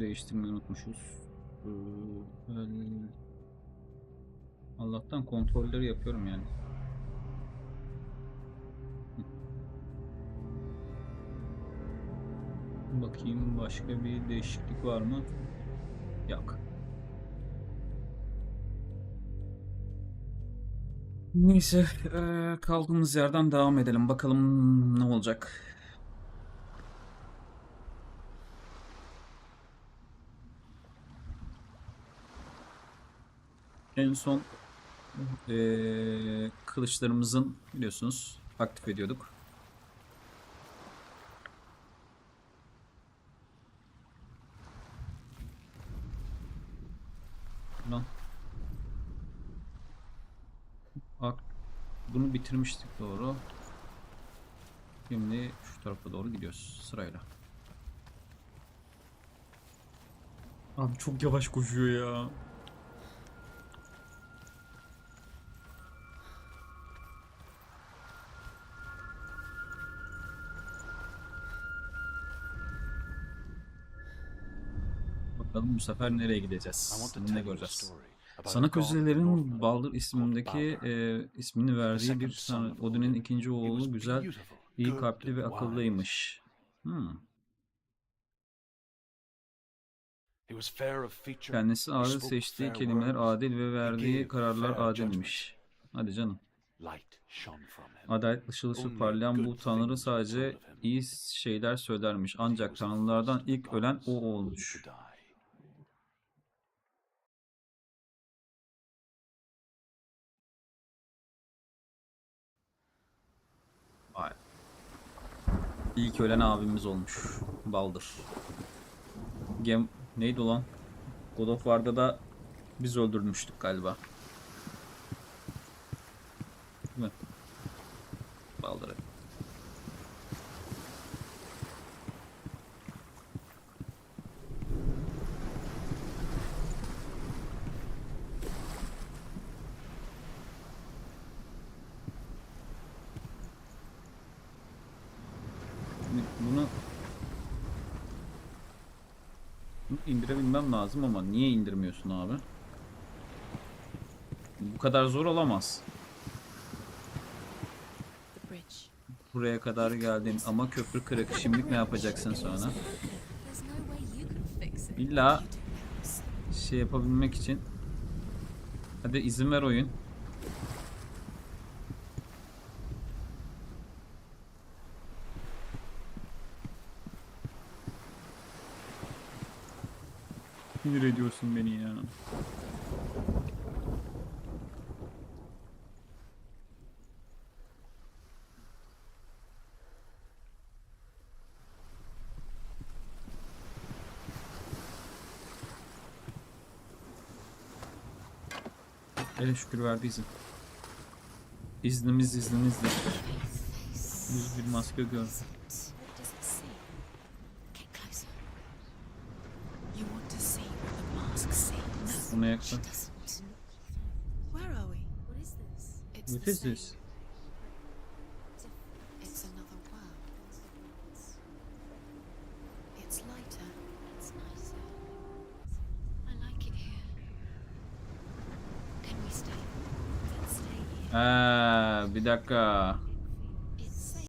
değiştirmeyi unutmuşuz. Ee, Allah'tan kontrolleri yapıyorum yani. Bakayım başka bir değişiklik var mı? Yok. Neyse, eee, kaldığımız yerden devam edelim. Bakalım ne olacak. En son eee, kılıçlarımızın biliyorsunuz aktif ediyorduk. Lan. Bunu bitirmiştik doğru. Şimdi şu tarafa doğru gidiyoruz sırayla. Abi çok yavaş koşuyor ya. Bakalım bu sefer nereye gideceğiz? Ne göreceğiz? Sana Közelerin Baldur ismindeki e, ismini verdiği bir tanrı Odin'in ikinci oğlu güzel, iyi kalpli ve akıllıymış. Hmm. Kendisi adil seçtiği kelimeler adil ve verdiği kararlar adilmiş. Hadi canım. Adalet ışıl ışıl parlayan bu tanrı sadece iyi şeyler söylermiş. Ancak tanrılardan ilk ölen o olmuş. İlk ölen abimiz olmuş. Baldır. Gem neydi ulan? God of War'da da biz öldürmüştük galiba. Değil mi? Baldır'ı. Şimdi Bunu bunu indirebilmem lazım ama niye indirmiyorsun abi? Bu kadar zor olamaz. Buraya kadar geldin ama köprü kırık. Şimdi ne yapacaksın sonra? İlla şey yapabilmek için. Hadi izin ver oyun. Sinir ediyorsun beni ya. Hele şükür verdi izin. İznimiz iznimizdir. Yüz bir maske gör. Sees. Buna She Where are we? What is this? It's What the is same. this? It's another world. It's lighter. It's nicer. I like it here. Can we stay? Let's stay here. Ah, ha, bir dakika.